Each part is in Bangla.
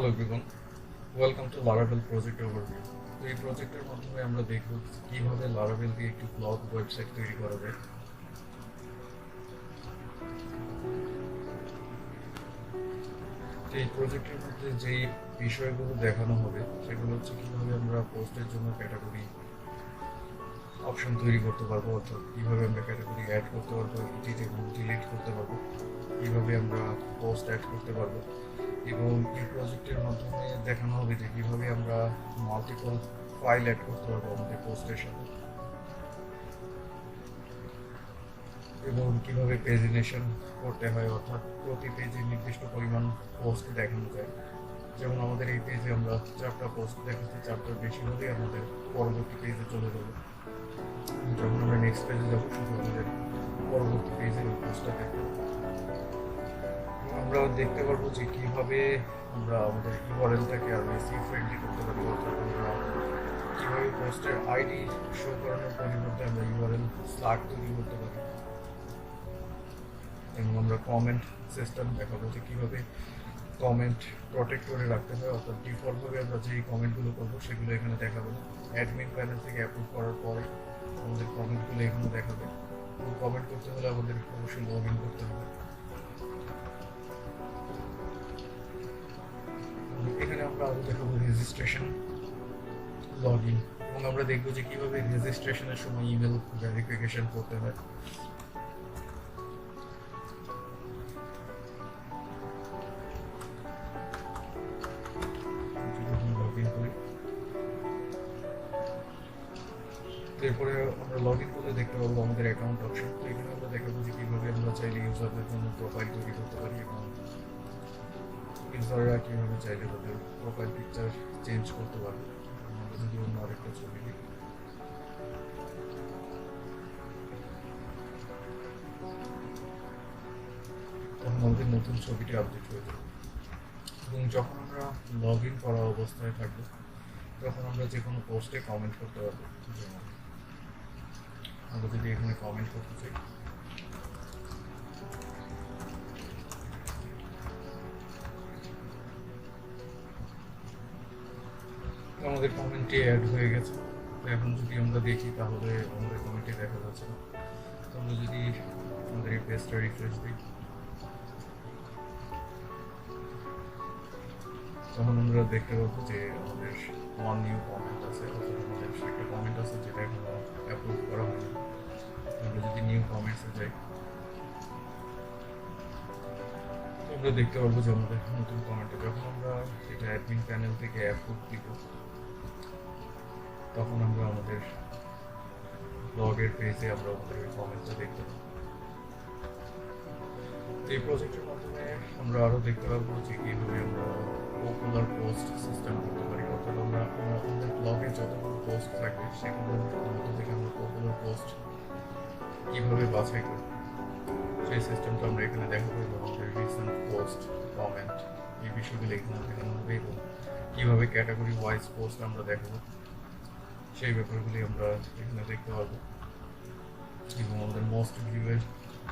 Hello everyone welcome to Laravel project overview তো এই প্রজেক্টের মাধ্যমে আমরা দেখব কীভাবে লারাভেল দিয়ে একটি ব্লগ ওয়েবসাইট তৈরি করা যায়। এই প্রজেক্টের মধ্যে যেই বিষয়গুলো দেখানো হবে, সেগুলো হচ্ছে কীভাবে আমরা পোস্টের জন্য ক্যাটাগরি অপশন তৈরি করতে পারব, অর্থাৎ কীভাবে আমরা ক্যাটাগরি অ্যাড করতে পারব এডিট এবং ডিলিট করতে পারব, কীভাবে আমরা পোস্ট অ্যাড করতে পারব। এবং এই প্রজেক্টের মাধ্যমে দেখানো হবে যে কীভাবে আমরা মাল্টিপল ফাইল অ্যাড করতে পারব আমাদের পোস্টের সাথে। এবং কীভাবে পেজিনেশন করতে হয়, অর্থাৎ প্রতি পেজে নির্দিষ্ট পরিমাণ পোস্ট দেখানো যায়। যেমন আমাদের এই পেজে আমরা চারটা পোস্ট দেখাচ্ছি, চারটার বেশি হলেই আমাদের পরবর্তী পেজে চলে যাবে। যখন আমরা নেক্সট পেজে যাব শুধু আমাদের পরবর্তী পেজের পোস্টটা আমরা দেখতে পারব যে কীভাবে আমরা আমাদের ইউআরএলটাকে আরও বেশি ফ্রেন্ডলি করতে পারি, অর্থাৎ আমরা কীভাবে পোস্টের আইডি শো করানোর পরিবর্তে আমরা ইউআরএল স্লাগ তৈরি করতে পারি। এবং আমরা কমেন্ট সিস্টেম দেখাবো যে কীভাবে কমেন্ট প্রোটেক্ট করে রাখতে হয়, অর্থাৎ ডিফল্টভাবে আমরা যেই কমেন্টগুলো করব সেগুলো এখানে দেখাবো। অ্যাডমিন প্যানেল থেকে অ্যাপ্রুভ করার পরে আমাদের কমেন্টগুলো এখানে দেখাবে। কমেন্ট করতে হলে আমাদের অবশ্যই লগ ইন করতে হবে। এখানে আমরা আরও দেখাবো রেজিস্ট্রেশন লগ ইন এবং আমরা দেখব যে কীভাবে রেজিস্ট্রেশনের সময় ইমেল ভেরিফিকেশন করতে হয়। এরপরে আমরা লগ ইন করলে দেখতে পাবো আমাদের অ্যাকাউন্ট অপশন তো এখানে আমরা দেখাবো যে কীভাবে আমরা চাইলে ইউজারদের জন্য প্রোফাইল তৈরি করতে পারি এবং ইউজাররা কীভাবে চাইলে তাদের প্রোফাইল পিকচার চেঞ্জ করতে পারবে। যদি অন্য আরেকটা ছবি দিই তখন আমাদের নতুন ছবিটি আপডেট হয়ে যাবে। এবং যখন আমরা লগ ইন করা অবস্থায় থাকব, তখন আমরা যে কোনো পোস্টে কমেন্ট করতে পারব। আমরা যদি এখানে কমেন্ট করতে চাই আমাদের কমেন্টটি অ্যাড হয়ে গেছে। এখন যদি আমরা দেখি, তাহলে আমাদের কমেন্টটি দেখা যাচ্ছে না। তো আমরা যদি আমাদের এই পেজটা রিফ্রেশ দিই। তখন আমরা দেখতে পাবো যে আমাদের ওয়ান নিউ কমেন্ট আছে আমাদের একটা কমেন্ট আছে যেটা এখনও অ্যাপ্রুভ করা হয়নি। আমরা যদি নিউ কমেন্টসে যাই আমরা দেখতে পারব যে আমাদের নতুন কমেন্টে যখন আমরা এটা অ্যাডমিন প্যানেল থেকে অ্যাপ্রুভ দিব তখন আমরা আমাদের ব্লগের পেজে আমরা আমাদের ওই কমেন্টটা দেখতে পাবো। এই প্রজেক্টের মাধ্যমে আমরা আরও দেখতে পাবো যে কীভাবে আমরা পপুলার পোস্ট সিস্টেম করতে পারি। অর্থাৎ আমরা আমাদের ব্লগে যতগুলো পোস্ট থাকবে সেগুলোর মধ্যে থেকে আমরা পপুলার পোস্ট কীভাবে বাছাই করব। সেই সিস্টেমটা আমরা এখানে দেখাবো এবং আমাদের রিসেন্ট পোস্ট কমেন্ট এই বিষয়গুলো এখানে দেখানো হবে কীভাবে ক্যাটাগরি ওয়াইজ পোস্ট আমরা দেখাবো। সেই ব্যাপারগুলি আমরা এখানে দেখতে পাবো। এবং আমাদের মোস্ট ভিউয়ের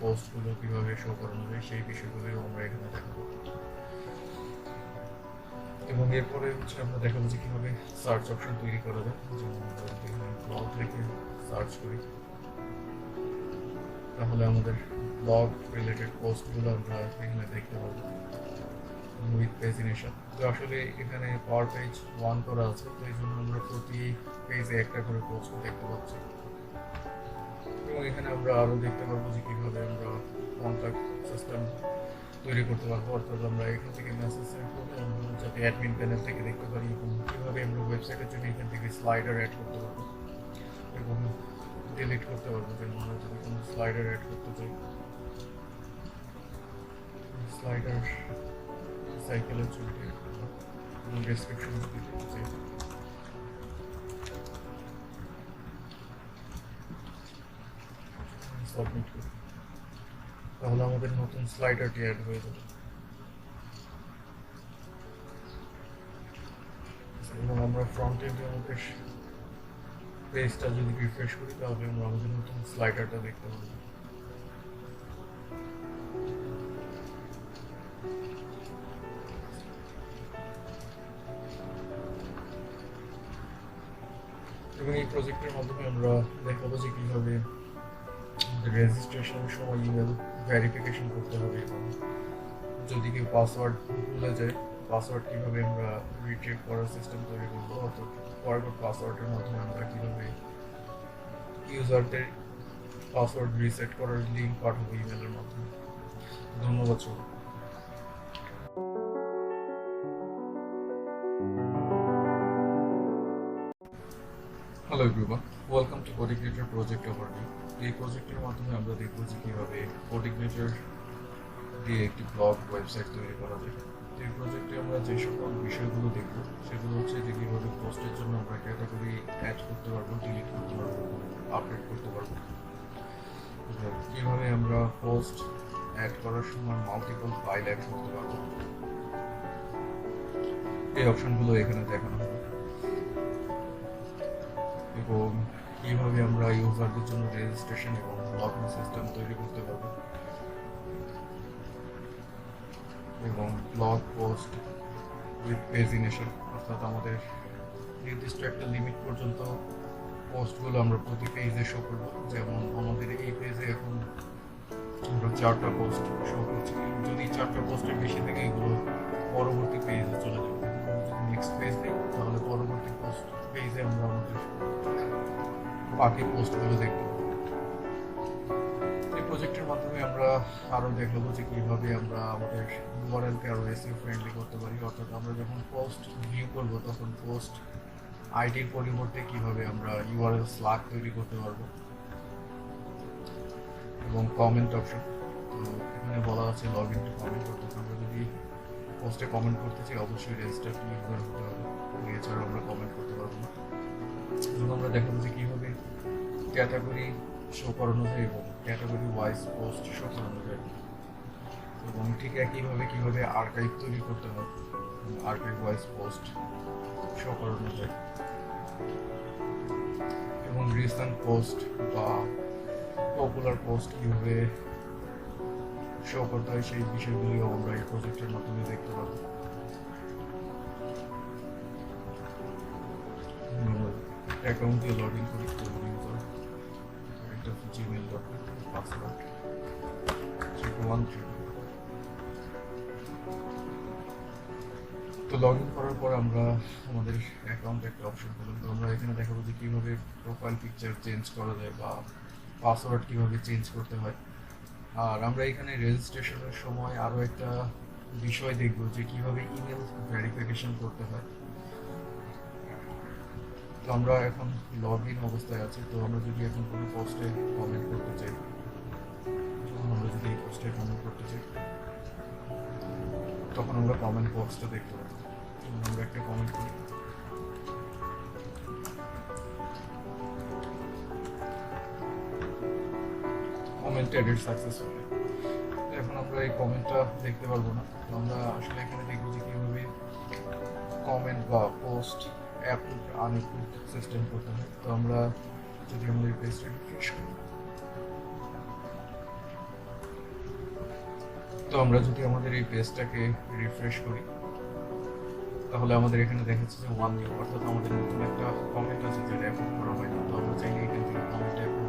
পোস্টগুলো কীভাবে শো করানো যায় সেই বিষয়গুলিও আমরা এখানে দেখাবো। এবং এরপরে হচ্ছে আমরা দেখাবো যে কীভাবে সার্চ অপশন তৈরি করা যায়। যেমন ব্লগ সার্চ করি। তাহলে আমাদের ব্লগ রিলেটেড পোস্টগুলো আমরা এখানে দেখতে পাবো। উইথ পেজিনেশন তো আসলে এখানে পাওয়ার পেজ ওয়ান করা আছে, তো এই জন্য আমরা প্রতি পেজে একটা করে পোস্ট দেখতে পাচ্ছি। এবং এখানে আমরা আরও দেখতে পারব যে কীভাবে আমরা কন্ট্যাক্ট সিস্টেম তৈরি করতে পারব। অর্থাৎ আমরা এখান থেকে মেসেজ সেন্ড করব আমরা যাতে অ্যাডমিন প্যানেল থেকে দেখতে পারি এবং কীভাবে আমরা ওয়েবসাইটের জন্য এখান থেকে স্লাইডার অ্যাড করতে পারব এবং ডিলিট করতে পারব, যেমন আমরা যদি কোনো স্লাইডার অ্যাড করতে চাই। স্লাইডার সাইকেলের ডেসক্রিপশন যদি দিতে চাই তাহলে আমাদের নতুন স্লাইডারটি অ্যাড হয়ে যাবে। আমরা ফ্রন্ট এন্ডে আমাদের পেজটা যদি রিফ্রেশ করি, তাহলে আমরা আমাদের নতুন স্লাইডারটা দেখতে পাবো। প্রজেক্টের মাধ্যমে আমরা দেখাবো যে কীভাবে রেজিস্ট্রেশনের সময় ইমেল ভেরিফিকেশন করতে হবে এবং যদি কেউ পাসওয়ার্ড ভুলে যায় পাসওয়ার্ড কীভাবে আমরা রিট্রিভ করার সিস্টেম তৈরি করব, অর্থাৎ ফরগট পাসওয়ার্ডের মাধ্যমে আমরা কীভাবে ইউজারদের পাসওয়ার্ড রিসেট করার লিঙ্ক পাঠাবো ইমেলের মাধ্যমে। ধন্যবাদ সবাই hello everyone welcome to codigrator project overview এই প্রজেক্টের মাধ্যমে আমরা দেখব যে কীভাবে কোডিগ্রেটর দিয়ে একটি ব্লগ ওয়েবসাইট তৈরি করা যায়। এই প্রজেক্টে আমরা যে সকল বিষয়গুলো দেখব, সেগুলো হচ্ছে যে কীভাবে পোস্টের জন্য আমরা ক্যাটাগরি অ্যাড করতে পারব ডিলিট করতে পারব আপডেট করতে পারব। কীভাবে আমরা পোস্ট অ্যাড করার সময় মাল্টিপল ফাইল অ্যাড করতে পারব। এই অপশনগুলো এখানে দেখানো এবং কীভাবে আমরা ইউজারদের জন্য রেজিস্ট্রেশন এবং লগইন সিস্টেম তৈরি করতে পারব। এবং ব্লগ পোস্ট উইথ পেজিনেশন অর্থাৎ আমাদের নির্দিষ্ট একটা লিমিট পর্যন্ত পোস্টগুলো আমরা প্রতি পেজে শো করব। যেমন আমাদের এই পেজে এখন আমরা চারটা পোস্ট শো করছি। যদি চারটা পোস্টের বেশি থেকে, এগুলো পরবর্তী পেজে চলে যাবে। যদি নেক্সট পেজ দিই, তাহলে পরবর্তী পোস্ট পেজে আমরা আমাদের বাকি পোস্টগুলো দেখব। এই প্রজেক্টের মাধ্যমে আমরা আরও দেখাবো যে কীভাবে আমরা আমাদের ইউআরএলকে আরও এসিও ফ্রেন্ডলি করতে পারি। অর্থাৎ আমরা যখন পোস্ট ভিউ করব, তখন পোস্ট আইডির পরিবর্তে কীভাবে আমরা ইউআরএল স্লাগ তৈরি করতে পারব এবং কমেন্ট অপশন এখানে বলা আছে লগ ইন টু কমেন্ট অর্থাৎ আমরা যদি পোস্টে কমেন্ট করতে চাই, অবশ্যই রেজিস্টার ইউজার হতে হবে। এছাড়া আমরা কমেন্ট করতে পারব না। এবং আমরা দেখাবো যে কীভাবে ক্যাটাগরি শো করানো যায় এবং ক্যাটাগরি ওয়াইজ পোস্ট শো করানো যায় এবং ঠিক একইভাবে কীভাবে আর্কাইভ তৈরি করতে হয় আর্কাইভ ওয়াইজ পোস্ট শো করানো যায় এবং রিসেন্ট পোস্ট বা পপুলার পোস্ট কীভাবে শো করতে হয়, সেই বিষয়গুলিও আমরা এই প্রজেক্টের মাধ্যমে দেখতে পাবো। অ্যাকাউন্ট দিয়ে লগ ইন করি তো লগ ইন করার পর আমরা আমাদের অ্যাকাউন্ট একটা অপশন পেলাম। তো আমরা এখানে দেখাবো যে কীভাবে প্রোফাইল পিকচার চেঞ্জ করা যায় বা পাসওয়ার্ড কীভাবে চেঞ্জ করতে হয়। আর আমরা এখানে রেজিস্ট্রেশনের সময় আরও একটা বিষয় দেখব যে কীভাবে ইমেল ভেরিফিকেশন করতে হয়। আমরা এখন লগ ইন অবস্থায় আছি, তো আমরা যদি এখন কোনো পোস্টে কমেন্ট করতে চাই আমরা যদি এই পোস্টে কমেন্ট করতে চাই, তখন আমরা কমেন্ট বক্সটা দেখতে পাবো। আমরা একটা কমেন্ট করি কমেন্ট এডিট সাকসেসফুল এখন আমরা এই কমেন্টটা দেখতে পারব না। আমরা আসলে এখানে দেখব যে কীভাবে কমেন্ট বা পোস্ট অ্যাপ্রুভ আনঅ্যাপ্রুভ সিস্টেম করতে হয় তো আমরা যদি আমাদের পেজটা রিফ্রেশ করি। তো আমরা যদি আমাদের এই পেজটাকে রিফ্রেশ করি, তাহলে আমাদের এখানে দেখাচ্ছে যে ওয়ান নিউ অর্থাৎ আমাদের নতুন একটা কমেন্ট আছে যেটা অ্যাপ্রুভ করা হয়নি তো আমরা চাইলে এখান থেকে কমেন্ট অ্যাপ্রুভ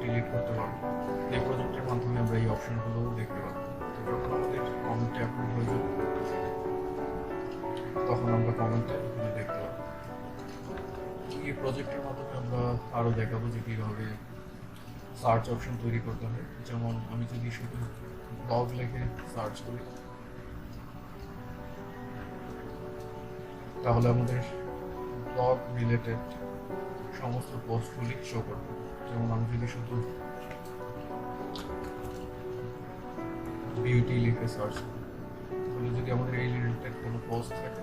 ডিলিট করতে পারব। এই প্রজেক্টের মাধ্যমে আমরা এই অপশনগুলো দেখতে পারব। তো যখন আমাদের কমেন্টটা অ্যাপ্রুভ হয়ে যাবে, তখন আমরা কমেন্টটা দেখতে পাবো এই প্রজেক্টের মাধ্যমে আমরা আরও দেখাবো যে কীভাবে সার্চ অপশন তৈরি করতে হয়। যেমন আমি যদি শুধু ব্লগ লিখে সার্চ করি, তাহলে আমাদের ব্লগ রিলেটেড সমস্ত পোস্টগুলি শো করবে। যেমন আমি যদি শুধু বিউটি লিখে সার্চ করি, তাহলে যদি আমাদের এই রিলেটেড কোনো পোস্ট থাকে,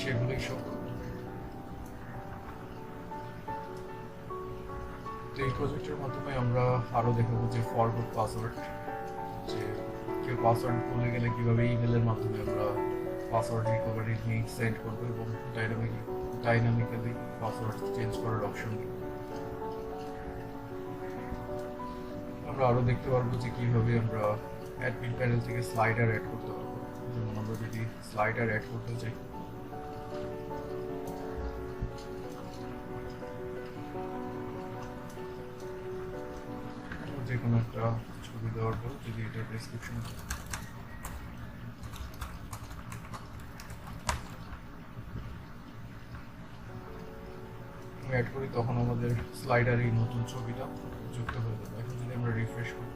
সেগুলোই শো করবে। তো এই প্রজেক্টের মাধ্যমে আমরা আরও দেখাবো যে ফরওয়ার্ড পাসওয়ার্ড যে কেউ পাসওয়ার্ড ভুলে গেলে কীভাবে ইমেলের মাধ্যমে আমরা পাসওয়ার্ড রিকভারি লিঙ্ক সেন্ড করব এবং ডাইনামিক ডাইনামিক্যালি পাসওয়ার্ড চেঞ্জ করার অপশন আমরা আরও দেখতে পারব যে কীভাবে আমরা অ্যাডমিন প্যানেল থেকে স্লাইডার অ্যাড করতে পারব। যেমন আমরা যদি স্লাইডার অ্যাড করতে চাই যে কোনো একটা ছবি দেওয়ার পর যদি এটা ডেসক্রিপশন অ্যাড করি, তখন আমাদের স্লাইডারে এই নতুন ছবিটা যুক্ত হয়ে যাবে। এখন যদি আমরা রিফ্রেশ করি,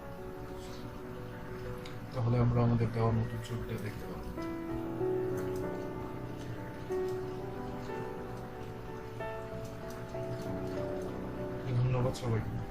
তাহলে আমরা আমাদের দেওয়া নতুন ছবিটা দেখতে পাবো। ধন্যবাদ সবাইকে।